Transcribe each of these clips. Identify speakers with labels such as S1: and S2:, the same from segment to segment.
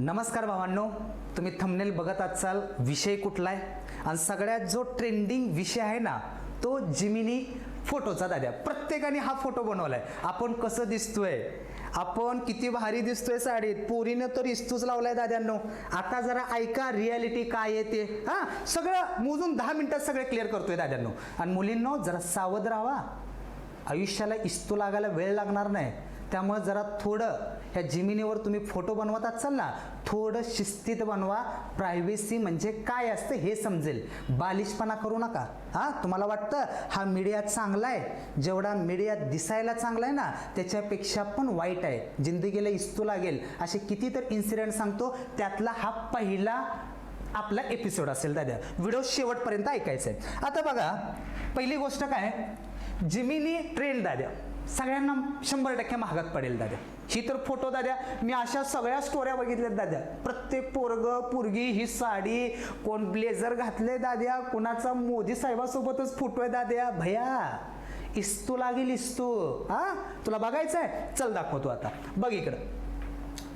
S1: नमस्कार भावांनो तुम्ही थंबनेल बघत असाल विषय कुठला आहे? आणि सगळ्यात जो ट्रेंडिंग विषय आहे ना तो जिमिनी फोटोचा दाद्या प्रत्येकाने हा फोटो बनवलाय. आपण कसं दिसतोय? आपण किती भारी दिसतोय साडीत? पोरीनं तर इस्तूच लावलाय दाद्यांनो. आता जरा ऐका रियालिटी काय येते हां हा सगळं मोजून दहा मिनिटात सगळे क्लिअर करतोय दाद्यांनो. आणि मुलींनो जरा सावध राहा. आयुष्याला इस्तू लागायला वेळ लागणार नाही. त्यामुळे जरा थोडं ह्या जिमिनीवर तुम्ही फोटो बनवत असाल ना थोडं शिस्तीत बनवा. प्रायव्हेसी म्हणजे काय असतं हे समजेल. बालिशपणा करू नका. हां तुम्हाला वाटतं हा मीडिया चांगला आहे? जेवढा मीडिया दिसायला चांगला आहे ना त्याच्यापेक्षा पण वाईट आहे. जिंदगीला इस्तू लागेल. असे किती तर इन्सिडेंट सांगतो त्यातला हा पहिला आपला एपिसोड असेल दादा. व्हिडिओ शेवटपर्यंत ऐकायचा आहे आता बघा पहिली गोष्ट काय? जिमिनी ट्रेंड दाद्या सगळ्यांना शंभर टक्के महागात पडेल दाद्या ही तर फोटो दाद्या मी अशा सगळ्या स्टोऱ्या बघितल्यात दाद्या प्रत्येक पोरग पोरगी ही साडी कोण ब्लेझर घातले दाद्या कोणाचा मोदी साहेबासोबतच फोटो आहे दाद्या भया इस्तू लागेल इस्तू. हा? तुला बघायचं आहे चल दाखवतो आता. बघ इकडं.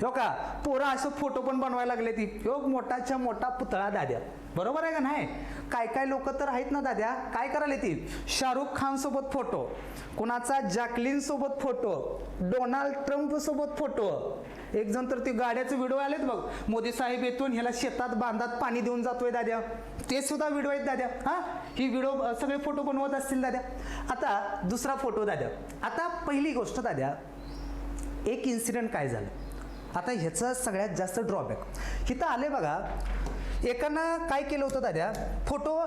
S1: हो का? पोरं असं फोटो पण बनवायला लागले ती हो मोठाच्या मोठा पुतळा दाद्या बरोबर आहे का नाही? काय काय लोक तर आहेत ना दाद्या? काय करायला ती शाहरुख खान सोबत फोटो. कुणाचा? जॅकलिन सोबत फोटो. डोनाल्ड ट्रम्प सोबत फोटो. एक जण तर ते गाड्याचे व्हिडिओ आलेत बघ. मोदी साहेब येतून ह्याला शेतात बांधात पाणी देऊन जातोय दाद्या. ते सुद्धा व्हिडिओ आहेत दाद्या. हा? ही व्हिडिओ सगळे फोटो बनवत असतील दाद्या. आता दुसरा फोटो दाद्या. आता पहिली गोष्ट दाद्या एक इन्सिडेंट काय झालं? आता ह्याचं सगळ्यात जास्त ड्रॉबॅक इथं आले बघा एकानं काय केलं होतं दाद्या? फोटो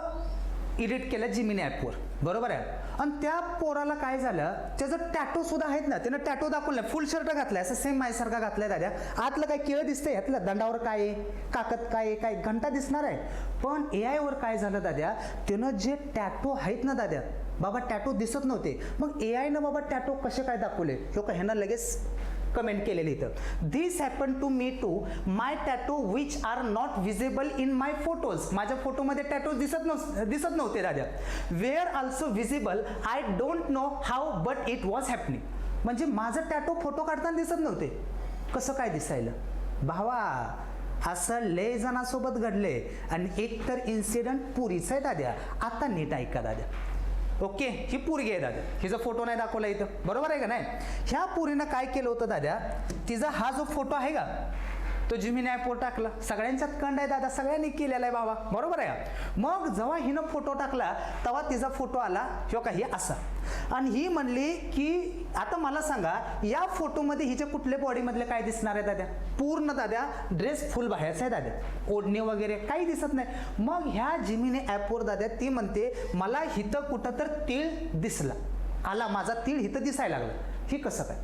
S1: एडिट केला जिमिनी ॲपवर बरोबर आहे? आणि त्या पोराला काय झालं? त्याचं टॅटो सुद्धा आहेत ना त्यानं टॅटो दाखवला. फुल शर्ट घातलाय. असं सेम माझ्यासारखा घातलाय दाद्या. आतलं काय केळं दिसतंय? यातलं दंडावर काय आहे? काकत काय आहे? काय घंटा दिसणार आहे? पण ए आयवर काय झालं दाद्या? त्यानं जे टॅटो आहेत ना दाद्या बाबा टॅटो दिसत नव्हते. मग ए आयनं बाबा टॅटो कसे काय दाखवले? लोक ह्यानं लगेच कमेंट केलेली इथं. This happen to me to my tattoo which are not visible in my photos माझ्या फोटोमध्ये टॅटोज दिसत नव्ह दिसत नव्हते दादा were also visible I don't know how but it was happening म्हणजे माझं टॅटो फोटो काढताना दिसत नव्हते. कसं काय दिसायलं? भावा असं लय जणांसोबत घडले आणि एक तर इन्सिडंट पुरीचं आहे दाद्या आता नीट ऐका दाद्या ओके ही पोरगी आहे दादा. हिचा फोटो नाही दाखवला इथं. बरोबर आहे का नाही? ह्या पोरीनं काय केलं होतं दादा? तिचा हा जो फोटो आहे का? तो जिमीने ॲपवर टाकला. सगळ्यांच्यात कंड आहे दादा. सगळ्यांनी केलेला आहे बाबा. बरोबर आहे मग जेव्हा हिनं फोटो टाकला तेव्हा तिचा फोटो आला किंवा काही असा. आणि ही म्हणली की आता मला सांगा या फोटोमध्ये हिच्या कुठल्या बॉडीमधले काय दिसणार आहे दाद्या? पूर्ण दाद्या ड्रेस फुल बाहेरचा आहे दाद्या. ओढणी वगैरे काही दिसत नाही. मग ह्या जिमीने ॲपवर दाद्या ती म्हणते मला हिथं कुठं तर तीळ दिसला. आला माझा तीळ हिथं दिसायला लागला. हे कसं काय?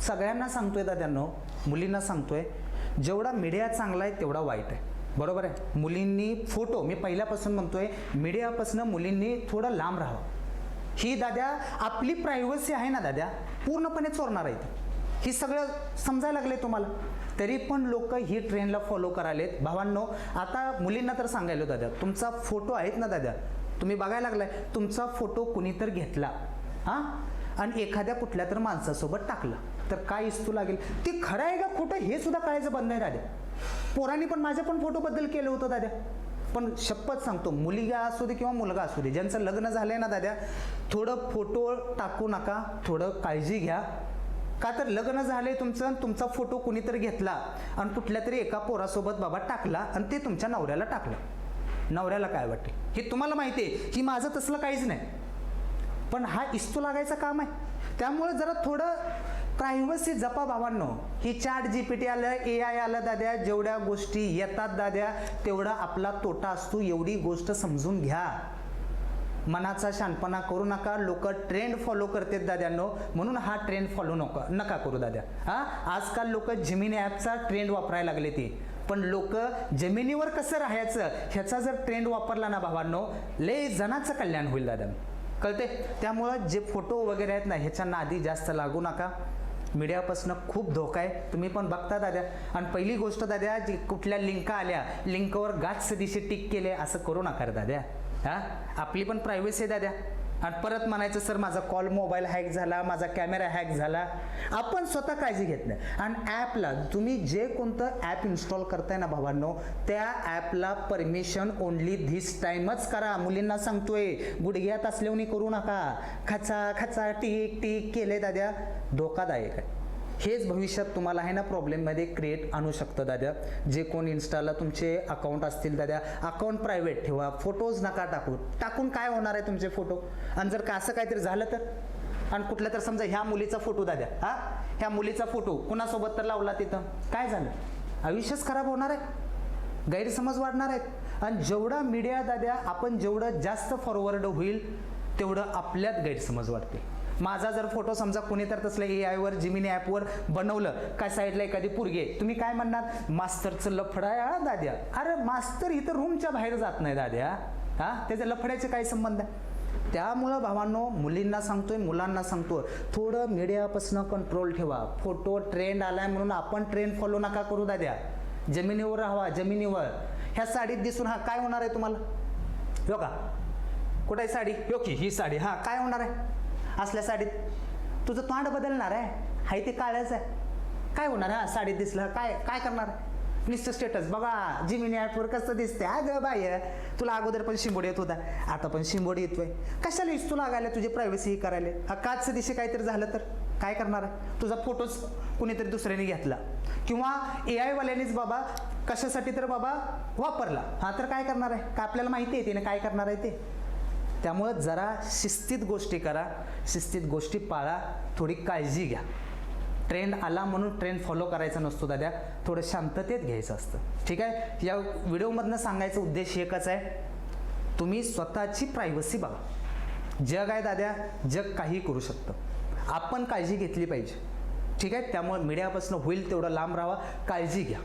S1: सगळ्यांना सांगतोय दाद्यांनो मुलींना सांगतोय जेवढा मीडिया चांगला आहे तेवढा वाईट आहे. बरोबर आहे? मुलींनी फोटो मी पहिल्यापासून म्हणतोय मीडियापासून मुलींनी थोडं लांब राहावं. ही दाद्या आपली प्रायव्हसी आहे ना दाद्या पूर्णपणे चोरणार आहेत. ही सगळं समजायला लागले तुम्हाला. तरी पण लोक ही ट्रेंडला फॉलो करायलेत भावांनो आता मुलींना तर सांगायलो दादा तुमचा फोटो आहेत ना दादा तुम्ही बघायला लागलाय तुमचा फोटो कुणी तर घेतला. हां? आणि एखाद्या कुठल्या तर माणसासोबत टाकला. तर काय इस्तू लागेल? ते खरं आहे का खोटं? हे सुद्धा कळायचं बंद आहे दादा पोरांनी पण माझ्या पण फोटोबद्दल केलं होतं दाद्या. पण शपथ सांगतो मुलगा असू दे किंवा मुलगा असू दे ज्यांचं लग्न झालं आहे ना दाद्या थोडं फोटो टाकू नका थोडं काळजी घ्या. का तर लग्न झालंय तुमचं आणि तुमचा फोटो कुणीतरी घेतला आणि कुठल्या तरी एका पोरासोबत बाबा टाकला आणि ते तुमच्या नवऱ्याला टाकलं. नवऱ्याला काय वाटेल? हे तुम्हाला माहिती आहे की माझं तसलं काहीच नाही. पण हा इस्तू लागायचं काम आहे. त्यामुळे जरा थोडं प्रायव्हसी जपा भावांनो. ही चॅट जी पी टी आलं ए आय आलं दाद्या जेवढ्या गोष्टी येतात दाद्या तेवढा आपला तोटा असतो. एवढी गोष्ट समजून घ्या. मनाचा शानपणा करू नका. लोक ट्रेंड फॉलो करतात दाद्यांनो. म्हणून हा ट्रेंड फॉलो नका नका करू दाद्या. हा? आजकाल लोक जमिनी ॲपचा ट्रेंड वापरायला लागले ते. पण लोक जमिनीवर कसं राहायचं? ह्याचा जर ट्रेंड वापरला ना भावांनो लय जणांचं कल्याण होईल दादा. कळते त्यामुळं जे फोटो वगैरे आहेत ना ह्याच्या नादी जास्त लागू नका. मीडियापासून खूप धोका आहे. तुम्ही पण बघता दाद्या. आणि पहिली गोष्ट दाद्या जी कुठल्या लिंक आल्या लिंकवर गाच दिशी टिक केले असं करू नका दाद्या. हा? आपली पण प्रायव्हसी आहे दाद्या. आणि परत म्हणायचं सर माझा कॉल मोबाईल हॅक झाला माझा कॅमेरा हॅक झाला. आपण स्वतः काळजी घेत नाही. आणि ॲपला तुम्ही जे कोणतं ॲप इन्स्टॉल करताय ना भावांनो त्या ॲपला परमिशन ओनली धिस टाइमच करा. मुलींना सांगतोय गुडघ्यात असल्याने करू नका. खचा खचा टिक टिक केले दाद्या. धोकादायक आहे. हेच भविष्यात तुम्हाला आहे ना प्रॉब्लेममध्ये क्रिएट आणू शकतं दादा. जे कोण इन्स्टाला तुमचे अकाउंट असतील दादा अकाउंट प्रायव्हेट ठेवा फोटोज नका टाकू. टाकून काय होणार आहे तुमचे फोटो आणि जर का असं काहीतरी झालं तर? आणि कुठलं तर समजा ह्या मुलीचा फोटो दाद्या हा? ह्या मुलीचा फोटो कुणासोबत तर लावला तिथं? काय झालं? आयुष्यच खराब होणार आहे? गैरसमज वाढणार आहेत? आणि जेवढा मीडिया दाद्या आपण जेवढं जास्त फॉरवर्ड होईल तेवढं आपल्यात गैरसमज वाढते माझा जर फोटो समजा कोणी तर तसलं ए आयवर जिमिनी ॲपवर बनवलं काय साईडला एखादी पुरगी तुम्ही काय म्हणणार? मास्तरचं लफडा आहे दाद्या. अरे मास्तर इथं रूमच्या बाहेर जात नाही दाद्या. हा? त्याच्या लफड्याचे काय संबंध? आहे त्यामुळं भावांनो मुलींना सांगतोय मुलांना सांगतोय थोडं मीडियापासून कंट्रोल ठेवा. फोटो ट्रेंड आलाय म्हणून आपण ट्रेंड फॉलो नका करू दाद्या. जमिनीवर राहावा जमिनीवर. ह्या साडीत दिसून हा काय होणार आहे तुम्हाला? हो का? कुठं आहे साडी? योकी ही साडी. हा काय होणार आहे? असल्या साडीत तुझं तोंड बदलणार आहे. हाय ते काळच आहे. काय होणार हा? साडीत दिसलं काय काय करणार? आहे नुसतं स्टेटस बघा जिमिनी ॲपवर कसं दिसते अगं बाय तुला अगोदर पण शिंबोड येत होता. आता पण शिंबोड येतोय. कशाला इस्तू लागायला तुझी प्रायव्हसी ही करायला? हा दिवशी काहीतरी झालं तर? काय करणार आहे? तुझा फोटोच कुणीतरी दुसऱ्याने घेतला. किंवा ए आयवाल्यानेच बाबा कशासाठी तर बाबा वापरला. हा तर काय करणार आहे? का आपल्याला माहिती आहे ते? काय करणार आहे ते? त्यामुळं जरा शिस्तीत गोष्टी करा शिस्तीत गोष्टी पाळा थोडी काळजी घ्या. ट्रेंड आला म्हणून ट्रेंड फॉलो करायचा नसतो दाद्या थोडं शांततेत घ्यायचं असतं. ठीक आहे? या व्हिडिओमधनं सांगायचा उद्देश एकच आहे. तुम्ही स्वतःची प्रायव्हसी बघा. जग आहे दाद्या जग काही करू शकतं. आपण काळजी घेतली पाहिजे. ठीक आहे? त्यामुळे मीडियापासून होईल तेवढं लांब राहा काळजी घ्या.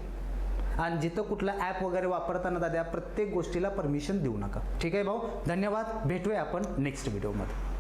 S1: आणि जिथं कुठलं ॲप वगैरे वापरताना दाद्या प्रत्येक गोष्टीला परमिशन देऊ नका. ठीक आहे भाऊ? धन्यवाद. भेटूया आपण नेक्स्ट व्हिडिओमध्ये